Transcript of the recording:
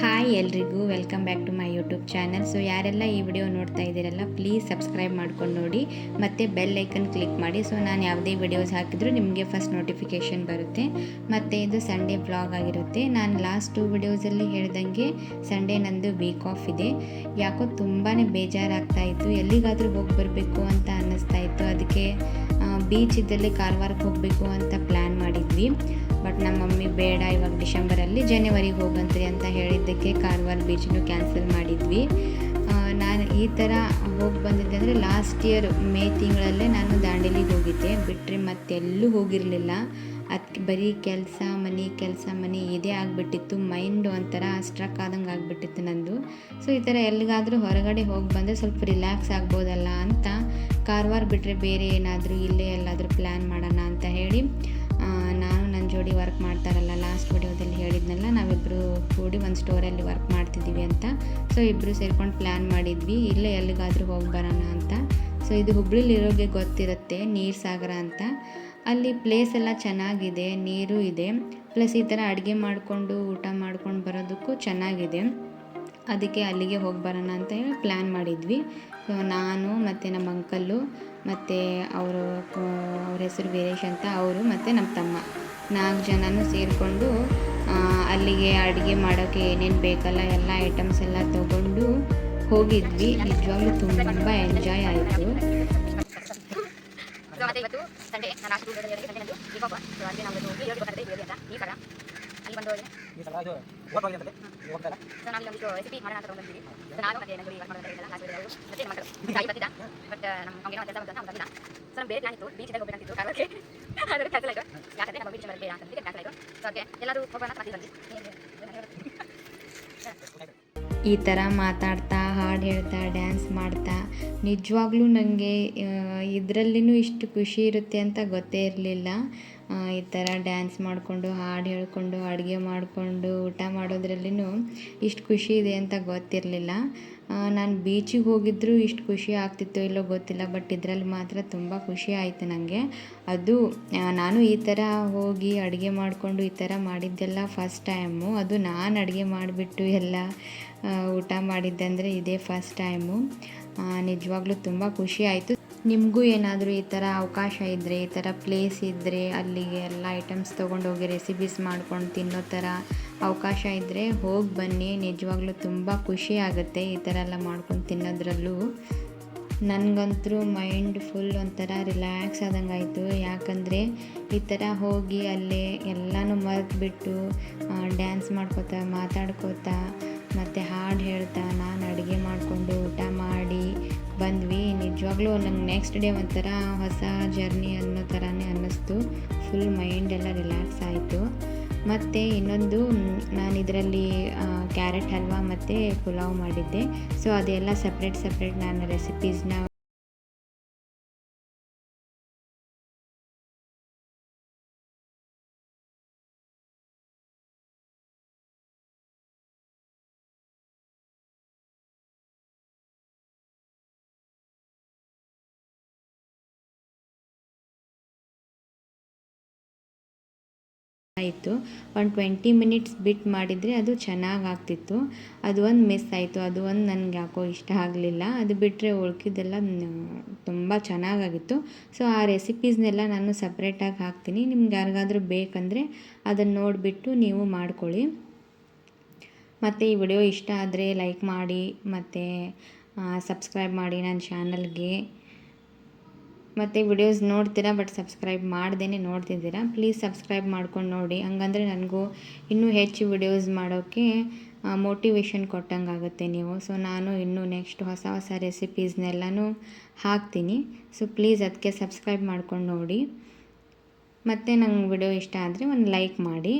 Hi ಎಲ್ರಿಗೂ welcome back to my YouTube channel so ಯಾರೆಲ್ಲ ಈ ವಿಡಿಯೋ ನೋಡ್ತಾ ಇದ್ದೀರಲ್ಲ ಪ್ಲೀಸ್ ಸಬ್ಸ್ಕ್ರೈಬ್ ಮಾಡ್ಕೊಂಡು ನೋಡಿ. ಮತ್ತು ಬೆಲ್ ಐಕನ್ ಕ್ಲಿಕ್ ಮಾಡಿ. ಸೊ ನಾನು ಯಾವುದೇ ವಿಡಿಯೋಸ್ ಹಾಕಿದ್ರು ನಿಮಗೆ ಫಸ್ಟ್ ನೋಟಿಫಿಕೇಷನ್ ಬರುತ್ತೆ. ಮತ್ತು ಇದು ಸಂಡೇ ಬ್ಲಾಗ್ ಆಗಿರುತ್ತೆ. ನಾನು ಲಾಸ್ಟ್ ಟು ವಿಡಿಯೋಸಲ್ಲಿ ಹೇಳ್ದಂಗೆ ಸಂಡೇ ನಂದು ವೀಕ್ ಆಫ್ ಇದೆ. ಯಾಕೋ ತುಂಬಾ ಬೇಜಾರಾಗ್ತಾ ಇತ್ತು. ಎಲ್ಲಿಗಾದರೂ ಹೋಗಿ ಬರಬೇಕು ಅಂತ ಅನ್ನಿಸ್ತಾ ಇತ್ತು. ಅದಕ್ಕೆ ಬೀಚ್ ಇದ್ದಲ್ಲಿ ಕಾರವಾರಕ್ಕೆ ಹೋಗಬೇಕು ಅಂತ ಪ್ಲ್ಯಾನ್ ಮಾಡಿದ್ವಿ. ಬಟ್ ನಮ್ಮ ಮಮ್ಮಿ ಬೇಡ ಇವಾಗ ಡಿಸೆಂಬರಲ್ಲಿ ಜನವರಿಗೆ ಹೋಗಂತ್ರಿ ಅಂತ ಹೇಳಿದ್ದಕ್ಕೆ ಕಾರವಾರ ಬೀಚನ್ನು ಕ್ಯಾನ್ಸಲ್ ಮಾಡಿದ್ವಿ. ನಾನು ಈ ಥರ ಹೋಗಿ ಬಂದಿದ್ದೆ ಅಂದರೆ ಲಾಸ್ಟ್ ಇಯರ್ ಮೇ ತಿಂಗಳಲ್ಲೇ ನಾನು ದಾಂಡೇಲಿಗೆ ಹೋಗಿದ್ದೆ. ಬಿಟ್ಟರೆ ಮತ್ತೆಲ್ಲೂ ಹೋಗಿರಲಿಲ್ಲ. ಅದಕ್ಕೆ ಬರೀ ಕೆಲಸ ಮನೆ ಕೆಲಸ ಮನೆ ಇದೇ ಆಗಿಬಿಟ್ಟಿತ್ತು. ಮೈಂಡ್ ಒಂಥರ ಸ್ಟ್ರಕ್ ಆದಂಗೆ ಆಗಿಬಿಟ್ಟಿತ್ತು ನಂದು. ಸೊ ಈ ಥರ ಎಲ್ಲಿಗಾದರೂ ಹೊರಗಡೆ ಹೋಗಿ ಬಂದರೆ ಸ್ವಲ್ಪ ರಿಲ್ಯಾಕ್ಸ್ ಆಗ್ಬೋದಲ್ಲ ಅಂತ ಕಾರವಾರ ಬಿಟ್ಟರೆ ಬೇರೆ ಏನಾದರೂ ಇಲ್ಲೇ ಎಲ್ಲಾದರೂ ಪ್ಲ್ಯಾನ್ ಮಾಡೋಣ ಅಂತ ಹೇಳಿ ನಾನು ನನ್ನ ಜೋಡಿ ವರ್ಕ್ ಮಾಡ್ತಾರಲ್ಲ ಲಾಸ್ಟ್ ವಿಡಿಯೋದಲ್ಲಿ ಹೇಳಿದ್ನಲ್ಲ ನಾವಿಬ್ಬರು ಕೂಡಿ ಒಂದು ಸ್ಟೋರಲ್ಲಿ ವರ್ಕ್ ಮಾಡ್ತಿದ್ದೀವಿ ಅಂತ. ಸೊ ಇಬ್ಬರು ಸೇರ್ಕೊಂಡು ಪ್ಲ್ಯಾನ್ ಮಾಡಿದ್ವಿ, ಇಲ್ಲೇ ಎಲ್ಲಿಗಾದರೂ ಹೋಗಿ ಬರೋಣ ಅಂತ. ಸೊ ಇದು ಹುಬ್ಳಿಲಿರೋಗೆ ಗೊತ್ತಿರುತ್ತೆ, ನೀರು ಸಾಗರ ಅಂತ. ಅಲ್ಲಿ ಪ್ಲೇಸ್ ಎಲ್ಲ ಚೆನ್ನಾಗಿದೆ, ನೀರು ಇದೆ. ಪ್ಲಸ್ ಈ ಥರ ಅಡುಗೆ ಮಾಡಿಕೊಂಡು, ಊಟ ಮಾಡ್ಕೊಂಡು ಬರೋದಕ್ಕೂ ಚೆನ್ನಾಗಿದೆ. ಅದಕ್ಕೆ ಅಲ್ಲಿಗೆ ಹೋಗಿ ಬರೋಣ ಅಂತ ಹೇಳಿ ಪ್ಲ್ಯಾನ್ ಮಾಡಿದ್ವಿ. ಸೊ ನಾನು ಮತ್ತು ನಮ್ಮ ಅಂಕಲ್ಲು ಮತ್ತು ಅವರು ಅವ್ರ ಹೆಸರು ವೀರೇಶ್ ಅಂತ, ಅವರು ಮತ್ತು ನಮ್ಮ ತಮ್ಮ. ನಾಲ್ಕು ಜನನೂ ಸೇರಿಕೊಂಡು ಅಲ್ಲಿಗೆ ಅಡುಗೆ ಮಾಡೋಕ್ಕೆ ಏನೇನು ಬೇಕಲ್ಲ ಎಲ್ಲ ಐಟಮ್ಸ್ ಎಲ್ಲ ತಗೊಂಡು ಹೋಗಿದ್ವಿ. ನಿಜವಾಗ್ಲೂ ತುಂಬ ಎಂಜಾಯ್ ಆಯಿತು. ನಾನು ನಂದು ಈ ಥರ ಅಲ್ಲಿ ಬಂದು ಈ ಸಲ ಅದು ಓದ್ಬೋದು ಅಂತಂದ್ರೆ ನೀವು ಹೋಗ್ತಾ ಇಲ್ಲ ಸೊ ಒಂದಿಷ್ಟು ರೆಸಿಪಿ ಮಾಡೋಣ ಅಂತ ತಗೊಂಡ್ಬಂದಿದ್ದೀವಿ ಸೊ ನಾನು ಮತ್ತೆ ವರ್ಕ್ ಇಲ್ಲ ಲಾಸ್ಟ್ ಮತ್ತೆ ಮಕ್ಕಳು ಬರ್ತಿದ್ದ ಬಟ್ ನಮ್ಮ ಅವ್ನಿಗೆ ಕೆಲಸ ಬಂತ ಬಂದಿಲ್ಲ ಸೊ ನಮ್ಮ ಬೇರೆ ಪ್ಲಾನ್ ಇತ್ತು ಬೀಚ್ ಹೋಗ್ಬೇಕಂತಿತ್ತು ಕಾರಕ್ಕೆ ಅದಕ್ಕೆ ಕ್ಯಾನ್ಸಲ್ ಆಯಿತು ಯಾಕಂದರೆ ನಮ್ಮ ಬೀಚ್ ಬರಬೇಡ ಅಂತ ಕ್ಯಾನ್ಸಲ್ ಆಯಿತು ಸೊ ಅದಕ್ಕೆ ಎಲ್ಲರೂ ಹೋಗೋಣ ಅಂತ ಬಂದು ಈ ಥರ ಮಾತಾಡ್ತಾ, ಹಾಡು ಹೇಳ್ತಾ ಡ್ಯಾನ್ಸ್ ಮಾಡ್ತಾ, ನಿಜವಾಗ್ಲೂ ನನಗೆ ಇದರಲ್ಲಿನೂ ಇಷ್ಟು ಖುಷಿ ಇರುತ್ತೆ ಅಂತ ಗೊತ್ತೇ ಇರಲಿಲ್ಲ. ಈ ಥರ ಡ್ಯಾನ್ಸ್ ಮಾಡಿಕೊಂಡು, ಹಾಡು ಹೇಳ್ಕೊಂಡು, ಅಡುಗೆ ಮಾಡಿಕೊಂಡು, ಊಟ ಮಾಡೋದ್ರಲ್ಲಿನೂ ಇಷ್ಟು ಖುಷಿ ಇದೆ ಅಂತ ಗೊತ್ತಿರಲಿಲ್ಲ. ನಾನು ಬೀಚಿಗೆ ಹೋಗಿದ್ದರೂ ಇಷ್ಟು ಖುಷಿ ಆಗ್ತಿತ್ತೋ ಇಲ್ಲೋ ಗೊತ್ತಿಲ್ಲ ಬಟ್ ಇದರಲ್ಲಿ ಮಾತ್ರ ತುಂಬ ಖುಷಿ ಆಯಿತು ನನಗೆ ಅದು ನಾನು ಈ ಥರ ಹೋಗಿ ಅಡುಗೆ ಮಾಡಿಕೊಂಡು ಈ ಥರ ಮಾಡಿದ್ದೆಲ್ಲ ಫಸ್ಟ್ ಟೈಮು ಅದು ನಾನು ಅಡುಗೆ ಮಾಡಿಬಿಟ್ಟು ಎಲ್ಲ ಊಟ ಮಾಡಿದ್ದೆ ಅಂದರೆ ಇದೇ ಫಸ್ಟ್ ಟೈಮು ನಿಜವಾಗ್ಲೂ ತುಂಬ ಖುಷಿ ಆಯಿತು. ನಿಮಗೂ ಏನಾದರೂ ಈ ಥರ ಅವಕಾಶ ಇದ್ದರೆ ಈ ಥರ ಪ್ಲೇಸ್ ಇದ್ದರೆ ಅಲ್ಲಿಗೆ ಎಲ್ಲ ಐಟಮ್ಸ್ ತೊಗೊಂಡೋಗಿ ರೆಸಿಪೀಸ್ ಮಾಡ್ಕೊಂಡು ತಿನ್ನೋ ಥರ ಅವಕಾಶ ಇದ್ದರೆ ಹೋಗಿ ಬನ್ನಿ, ನಿಜವಾಗ್ಲೂ ತುಂಬ ಖುಷಿ ಆಗುತ್ತೆ ಈ ಥರ ಎಲ್ಲ ಮಾಡ್ಕೊಂಡು ತಿನ್ನೋದ್ರಲ್ಲೂ. ನನಗಂತೂ ಮೈಂಡ್ ಫುಲ್ ಒಂಥರ ರಿಲ್ಯಾಕ್ಸ್ ಆದಂಗೆ ಆಯಿತು ಯಾಕಂದರೆ ಈ ಥರ ಹೋಗಿ ಅಲ್ಲೇ ಎಲ್ಲನೂ ಮರೆತುಬಿಟ್ಟು ಡ್ಯಾನ್ಸ್ ಮಾಡ್ಕೋತಾ, ಮಾತಾಡ್ಕೋತಾ, ಮತ್ತು ಹಾಡು ಹೇಳ್ತಾ, ನಾನು ಅಡುಗೆ ಮಾಡಿಕೊಂಡು ಊಟ ಮಾಡಿ ಬಂದ್ವಿ. ನಿಜವಾಗ್ಲೂ ನಂಗೆ ನೆಕ್ಸ್ಟ್ ಡೇ ಒಂಥರ ಹೊಸ ಜರ್ನಿ ಅನ್ನೋ ಥರನೇ ಅನ್ನಿಸ್ತು. ಫುಲ್ ಮೈಂಡ್ ಎಲ್ಲ ರಿಲ್ಯಾಕ್ಸ್ ಆಯಿತು. ಮತ್ತು ಇನ್ನೊಂದು ನಾನು ಇದರಲ್ಲಿ ಕ್ಯಾರೆಟ್ ಹಲ್ವಾ ಮತ್ತು ಪುಲಾವ್ ಮಾಡಿದ್ದೆ. ಸೊ ಅದೆಲ್ಲ ಸಪ್ರೇಟ್ ಸಪ್ರೇಟ್ ನಾನು ರೆಸಿಪೀಸ್ನ ಆಯಿತು ಒಂದು ಟ್ವೆಂಟಿ ಮಿನಿಟ್ಸ್ ಬಿಟ್ಟು ಮಾಡಿದರೆ ಅದು ಚೆನ್ನಾಗಿ ಆಗ್ತಿತ್ತು ಅದು ಒಂದು ಮಿಸ್ ಆಯಿತು. ಅದು ಒಂದು ನನಗೆ ಯಾಕೋ ಇಷ್ಟ ಆಗಲಿಲ್ಲ. ಅದು ಬಿಟ್ಟರೆ ಉಳ್ಕಿದ್ದೆಲ್ಲ ತುಂಬ ಚೆನ್ನಾಗಾಗಿತ್ತು. ಸೊ ಆ ರೆಸಿಪೀಸ್ನೆಲ್ಲ ನಾನು ಸಪ್ರೇಟಾಗಿ ಹಾಕ್ತೀನಿ. ನಿಮ್ಗೆ ಯಾರಿಗಾದ್ರೂ ಬೇಕಂದರೆ ಅದನ್ನು ನೋಡಿಬಿಟ್ಟು ನೀವು ಮಾಡ್ಕೊಳ್ಳಿ. ಮತ್ತು ಈ ವಿಡಿಯೋ ಇಷ್ಟ ಆದರೆ ಲೈಕ್ ಮಾಡಿ, ಮತ್ತು ಸಬ್ಸ್ಕ್ರೈಬ್ ಮಾಡಿ ನನ್ನ ಚಾನಲ್ಗೆ. ಮತ್ತು ವಿಡಿಯೋಸ್ ನೋಡ್ತೀರಾ ಬಟ್ ಸಬ್ಸ್ಕ್ರೈಬ್ ಮಾಡ್ದೇ ನೋಡ್ತಿದ್ದೀರಾ ಪ್ಲೀಸ್ ಸಬ್ಸ್ಕ್ರೈಬ್ ಮಾಡ್ಕೊಂಡು ನೋಡಿ. ಹಂಗಂದ್ರೆ ನನಗೂ ಇನ್ನೂ ಹೆಚ್ಚು ವಿಡಿಯೋಸ್ ಮಾಡೋಕ್ಕೆ ಮೋಟಿವೇಶನ್ ಕೊಟ್ಟಂಗೆ ಆಗುತ್ತೆ ನೀವು. ಸೊ ನಾನು ಇನ್ನೂ ನೆಕ್ಸ್ಟ್ ಹೊಸ ಹೊಸ ರೆಸಿಪೀಸ್ನೆಲ್ಲನೂ ಹಾಕ್ತೀನಿ. ಸೊ ಪ್ಲೀಸ್ ಅದಕ್ಕೆ ಸಬ್ಸ್ಕ್ರೈಬ್ ಮಾಡ್ಕೊಂಡು ನೋಡಿ. ಮತ್ತು ನಂಗೆ ವಿಡಿಯೋ ಇಷ್ಟ ಆದರೆ ಒಂದು ಲೈಕ್ ಮಾಡಿ.